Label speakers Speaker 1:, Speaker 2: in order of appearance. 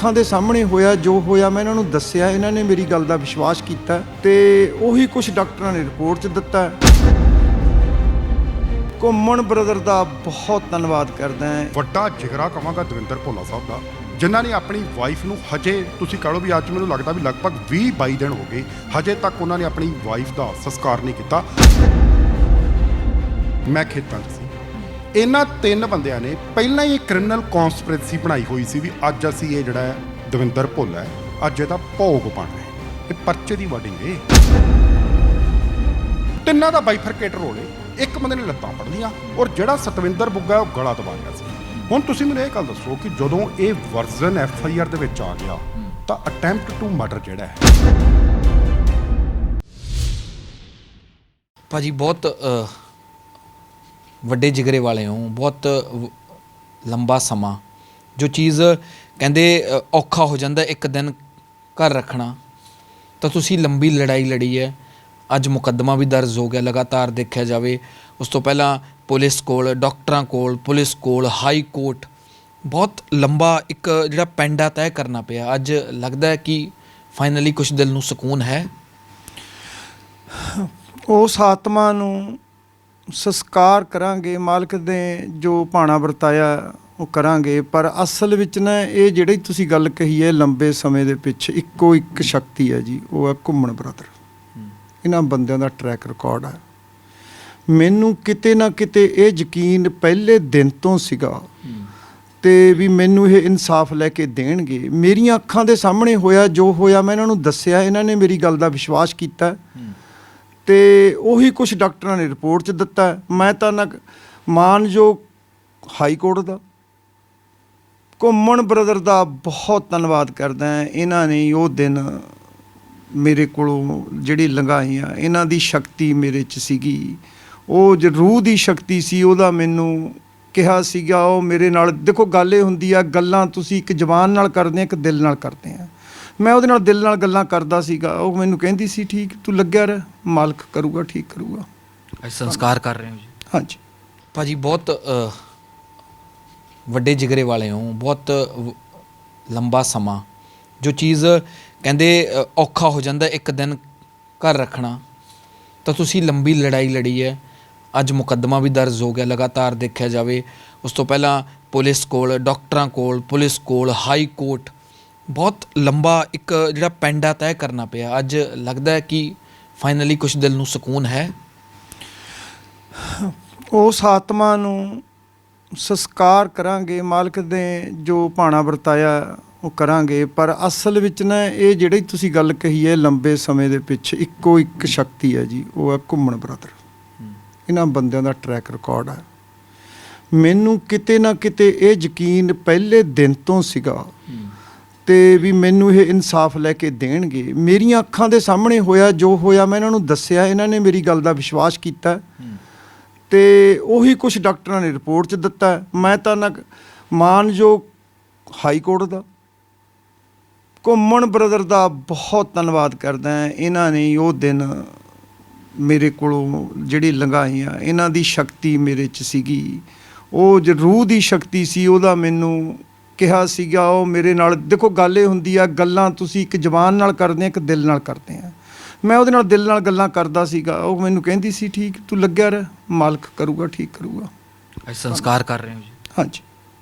Speaker 1: ਅੱਖਾਂ ਦੇ ਸਾਹਮਣੇ ਹੋਇਆ, ਜੋ ਹੋਇਆ, ਮੈਂ ਇਹਨਾਂ ਨੂੰ ਦੱਸਿਆ। ਇਹਨਾਂ ਨੇ ਮੇਰੀ ਗੱਲ ਦਾ ਵਿਸ਼ਵਾਸ ਕੀਤਾ ਤੇ ਉਹੀ ਕੁਝ ਡਾਕਟਰਾਂ ਨੇ ਰਿਪੋਰਟ 'ਚ ਦਿੱਤਾ। ਘੁੰਮਣ ਬ੍ਰਦਰ ਦਾ ਬਹੁਤ ਧੰਨਵਾਦ ਕਰਦਾ ਹਾਂ।
Speaker 2: ਵੱਡਾ ਜਿਗਰਾ ਕਵਾਂਗਾ ਦਵਿੰਦਰ ਭੋਲਾ ਸਾਹਿਬ ਦਾ, ਜਿਨ੍ਹਾਂ ਨੇ ਆਪਣੀ ਵਾਈਫ ਨੂੰ ਹਜੇ ਤੁਸੀਂ ਕਹ ਲਓ ਵੀ ਅੱਜ ਮੈਨੂੰ ਲੱਗਦਾ ਵੀ ਲਗਭਗ 20 22 ਦਿਨ ਹੋ ਗਏ, ਹਜੇ ਤੱਕ ਉਹਨਾਂ ਨੇ ਆਪਣੀ ਵਾਈਫ ਦਾ ਸੰਸਕਾਰ ਨਹੀਂ ਕੀਤਾ। ਮੈਂ ਖੇਤਾਂ 'ਚ ਇਹਨਾਂ ਤਿੰਨ ਬੰਦਿਆਂ ਨੇ ਪਹਿਲਾਂ ਹੀ ਕ੍ਰਿਮੀਨਲ ਕਨਸਪੀਰੇਸੀ ਬਣਾਈ ਹੋਈ ਸੀ ਵੀ ਅੱਜ ਅਸੀਂ ਇਹ ਜਿਹੜਾ ਹੈ ਦਵਿੰਦਰ ਭੋਲਾ ਹੈ ਅੱਜ ਇਹਦਾ ਭੋਗ ਪਾਣਾ ਹੈ। ਇਹ ਪਰਚੇ ਦੀ ਵਡਿੰਗ ਏ ਤਿੰਨਾਂ ਦਾ ਬਾਈਫਰਕੇਟ ਰੋਲ ਏ ਇੱਕ ਬੰਦੇ ਨੇ ਲੱਤਾਂ ਫੜ ਲੀਆਂ ਔਰ ਜਿਹੜਾ ਸਤਵਿੰਦਰ ਬੁੱਗਾ ਹੈ, ਉਹ ਗਲਾ ਦਬਾ ਗਿਆ ਸੀ। ਹੁਣ ਤੁਸੀਂ ਮੈਨੂੰ ਇਹ ਗੱਲ ਦੱਸੋ ਕਿ ਜਦੋਂ ਇਹ ਵਰਜ਼ਨ ਐਫ ਆਈ ਆਰ ਦੇ ਵਿੱਚ ਆ ਗਿਆ ਤਾਂ ਅਟੈਂਪਟ ਟੂ ਮਰਡਰ ਜਿਹੜਾ ਹੈ।
Speaker 3: ਭਾਜੀ ਬਹੁਤ ਅ, ਵੱਡੇ ਜਿਗਰੇ ਵਾਲੇ ਹੋ ਬਹੁਤ ਲੰਬਾ ਸਮਾਂ, ਜੋ ਚੀਜ਼ ਕਹਿੰਦੇ ਔਖਾ ਹੋ ਜਾਂਦਾ ਇੱਕ ਦਿਨ ਘਰ ਰੱਖਣਾ, ਤਾਂ ਤੁਸੀਂ ਲੰਬੀ ਲੜਾਈ ਲੜੀ ਹੈ। ਅੱਜ ਮੁਕੱਦਮਾ ਵੀ ਦਰਜ ਹੋ ਗਿਆ, ਲਗਾਤਾਰ ਦੇਖਿਆ ਜਾਵੇ, ਉਸ ਤੋਂ ਪਹਿਲਾਂ ਪੁਲਿਸ ਕੋਲ, ਡਾਕਟਰਾਂ ਕੋਲ, ਪੁਲਿਸ ਕੋਲ, ਹਾਈ ਕੋਰਟ, ਬਹੁਤ ਲੰਬਾ ਇੱਕ ਜਿਹੜਾ ਪੈਂਡਾ ਤੈਅ ਕਰਨਾ ਪਿਆ। ਅੱਜ ਲੱਗਦਾ ਹੈ ਕਿ ਫਾਈਨਲੀ ਕੁਝ ਦਿਲ ਨੂੰ ਸਕੂਨ ਹੈ।
Speaker 1: ਉਸ ਆਤਮਾ ਨੂੰ ਸੰਸਕਾਰ ਕਰਾਂਗੇ, ਮਾਲਕ ਦੇ ਜੋ ਭਾਣਾ ਵਰਤਾਇਆ ਉਹ ਕਰਾਂਗੇ, ਪਰ ਅਸਲ ਵਿੱਚ ਨਾ ਇਹ ਜਿਹੜੀ ਤੁਸੀਂ ਗੱਲ ਕਹੀ ਹੈ ਲੰਬੇ ਸਮੇਂ ਦੇ ਪਿੱਛੇ, ਇੱਕੋ ਇੱਕ ਸ਼ਕਤੀ ਹੈ ਜੀ, ਉਹ ਹੈ ਘੁੰਮਣ ਬ੍ਰਦਰ। ਇਹਨਾਂ ਬੰਦਿਆਂ ਦਾ ਟਰੈਕ ਰਿਕਾਰਡ ਹੈ। ਮੈਨੂੰ ਕਿਤੇ ਨਾ ਕਿਤੇ ਇਹ ਯਕੀਨ ਪਹਿਲੇ ਦਿਨ ਤੋਂ ਸੀਗਾ ਤੇ ਵੀ ਮੈਨੂੰ ਇਹ ਇਨਸਾਫ ਲੈ ਕੇ ਦੇਣਗੇ। ਮੇਰੀਆਂ ਅੱਖਾਂ ਦੇ ਸਾਹਮਣੇ ਹੋਇਆ ਜੋ ਹੋਇਆ, ਮੈਂ ਇਹਨਾਂ ਨੂੰ ਦੱਸਿਆ, ਇਹਨਾਂ ਨੇ ਮੇਰੀ ਗੱਲ ਦਾ ਵਿਸ਼ਵਾਸ ਕੀਤਾ। ਤੇ ਉਹੀ ਕੁਝ ਡਾਕਟਰਾਂ ਨੇ ਰਿਪੋਰਟ 'ਚ ਦਿੱਤਾ। ਮੈਂ ਤਾਂ ਨਾ ਮਾਨਯੋਗ ਹਾਈ ਕੋਰਟ ਦਾ, ਘੁੰਮਣ ਬ੍ਰਦਰ ਦਾ ਬਹੁਤ ਧੰਨਵਾਦ ਕਰਦਾ ਇਹਨਾਂ ਨੇ ਉਹ ਦਿਨ ਮੇਰੇ ਕੋਲੋਂ ਜਿਹੜੀ ਲੰਘਾਈਆਂ, ਇਹਨਾਂ ਦੀ ਸ਼ਕਤੀ ਮੇਰੇ 'ਚ ਸੀਗੀ। ਉਹ ਜੋ ਰੂਹ ਦੀ ਸ਼ਕਤੀ ਸੀ, ਉਹਦਾ ਮੈਨੂੰ ਕਿਹਾ ਸੀਗਾ, ਉਹ ਮੇਰੇ ਨਾਲ, ਦੇਖੋ ਗੱਲ ਇਹ ਹੁੰਦੀ ਆ, ਗੱਲਾਂ ਤੁਸੀਂ ਇੱਕ ਜ਼ਬਾਨ ਨਾਲ ਕਰਦੇ ਆ, ਇੱਕ ਦਿਲ ਨਾਲ ਕਰਦੇ ਆ। ਮੈਂ ਉਹਦੇ ਨਾਲ ਦਿਲ ਨਾਲ ਗੱਲਾਂ ਕਰਦਾ ਸੀਗਾ ਉਹ ਮੈਨੂੰ ਕਹਿੰਦੀ ਸੀ ਠੀਕ ਤੂੰ ਲੱਗਿਆ ਰਹਿ ਮਾਲਕ ਕਰੂਗਾ ਠੀਕ ਕਰੂਗਾ।
Speaker 3: ਅੱਜ ਸੰਸਕਾਰ ਕਰ ਰਹੇ ਹੋ ਜੀ।
Speaker 1: ਹਾਂਜੀ।
Speaker 3: ਭਾਜੀ ਬਹੁਤ ਵੱਡੇ ਜਿਗਰੇ ਵਾਲੇ ਹੋ ਬਹੁਤ ਵ- ਲੰਬਾ ਸਮਾਂ। ਜੋ ਚੀਜ਼ ਕਹਿੰਦੇ ਔਖਾ ਹੋ ਜਾਂਦਾ ਇੱਕ ਦਿਨ ਘਰ ਰੱਖਣਾ ਤਾਂ ਤੁਸੀਂ ਲੰਬੀ ਲੜਾਈ ਲੜੀ ਹੈ। ਅੱਜ ਮੁਕੱਦਮਾ ਵੀ ਦਰਜ ਹੋ ਗਿਆ ਲਗਾਤਾਰ ਦੇਖਿਆ ਜਾਵੇ। ਉਸ ਤੋਂ ਪਹਿਲਾਂ ਪੁਲਿਸ ਕੋਲ ਡਾਕਟਰਾਂ ਕੋਲ ਪੁਲਿਸ ਕੋਲ ਹਾਈ ਕੋਰਟ ਬਹੁਤ ਲੰਬਾ ਇੱਕ ਜਿਹੜਾ ਪੈਂਡਾ ਤੈਅ ਕਰਨਾ ਪਿਆ। ਅੱਜ ਲੱਗਦਾ ਹੈ ਕਿ ਫਾਈਨਲੀ ਕੁਝ ਦਿਲ ਨੂੰ ਸਕੂਨ ਹੈ।
Speaker 1: ਉਸ ਆਤਮਾ ਨੂੰ ਸੰਸਕਾਰ ਕਰਾਂਗੇ, ਮਾਲਕ ਦੇ ਜੋ ਭਾਣਾ ਵਰਤਾਇਆ ਉਹ ਕਰਾਂਗੇ, ਪਰ ਅਸਲ ਵਿੱਚ ਨਾ ਇਹ ਜਿਹੜੀ ਤੁਸੀਂ ਗੱਲ ਕਹੀ ਹੈ ਲੰਬੇ ਸਮੇਂ ਦੇ ਪਿੱਛੇ, ਇੱਕੋ ਇੱਕ ਸ਼ਕਤੀ ਹੈ ਜੀ, ਉਹ ਹੈ ਘੁੰਮਣ ਬ੍ਰਦਰ। ਇਹਨਾਂ ਬੰਦਿਆਂ ਦਾ ਟਰੈਕ ਰਿਕਾਰਡ ਹੈ। ਮੈਨੂੰ ਕਿਤੇ ਨਾ ਕਿਤੇ ਇਹ ਯਕੀਨ ਪਹਿਲੇ ਦਿਨ ਤੋਂ ਸੀਗਾ ਤੇ ਵੀ ਮੈਨੂੰ ਇਹ ਇਨਸਾਫ ਲੈ ਕੇ ਦੇਣਗੇ। ਮੇਰੀਆਂ ਅੱਖਾਂ ਦੇ ਸਾਹਮਣੇ ਹੋਇਆ ਜੋ ਹੋਇਆ, ਮੈਂ ਇਹਨਾਂ ਨੂੰ ਦੱਸਿਆ, ਇਹਨਾਂ ਨੇ ਮੇਰੀ ਗੱਲ ਦਾ ਵਿਸ਼ਵਾਸ ਕੀਤਾ। ਤੇ ਉਹੀ ਕੁਝ ਡਾਕਟਰਾਂ ਨੇ ਰਿਪੋਰਟ 'ਚ ਦਿੱਤਾ। ਮੈਂ ਤਾਂ ਨਾ ਮਾਨਯੋਗ ਹਾਈ ਕੋਰਟ ਦਾ, ਘੁੰਮਣ ਬ੍ਰਦਰ ਦਾ ਬਹੁਤ ਧੰਨਵਾਦ ਕਰਦਾ ਇਹਨਾਂ ਨੇ ਉਹ ਦਿਨ ਮੇਰੇ ਕੋਲੋਂ ਜਿਹੜੀ ਲੰਘਾਈਆਂ, ਇਹਨਾਂ ਦੀ ਸ਼ਕਤੀ ਮੇਰੇ 'ਚ ਸੀਗੀ। ਉਹ ਜੋ ਰੂਹ ਦੀ ਸ਼ਕਤੀ ਸੀ, ਉਹਦਾ ਮੈਨੂੰ ਕਿਹਾ ਸੀਗਾ ਉਹ ਮੇਰੇ ਨਾਲ ਦੇਖੋ ਗੱਲ ਇਹ ਹੁੰਦੀ ਆ ਗੱਲਾਂ ਤੁਸੀਂ ਇੱਕ ਜ਼ਬਾਨ ਨਾਲ ਕਰਦੇ ਆ ਇੱਕ ਦਿਲ ਨਾਲ ਕਰਦੇ ਆ। ਮੈਂ ਉਹਦੇ ਨਾਲ ਦਿਲ ਨਾਲ ਗੱਲਾਂ ਕਰਦਾ ਸੀਗਾ ਉਹ ਮੈਨੂੰ ਕਹਿੰਦੀ ਸੀ ਠੀਕ ਤੂੰ ਲੱਗਿਆ ਰਹਿ ਮਾਲਕ ਕਰੂਗਾ ਠੀਕ ਕਰੂਗਾ।
Speaker 3: ਅੱਜ ਸੰਸਕਾਰ ਕਰ ਰਹੇ ਹੋ ਜੀ।
Speaker 1: ਹਾਂਜੀ।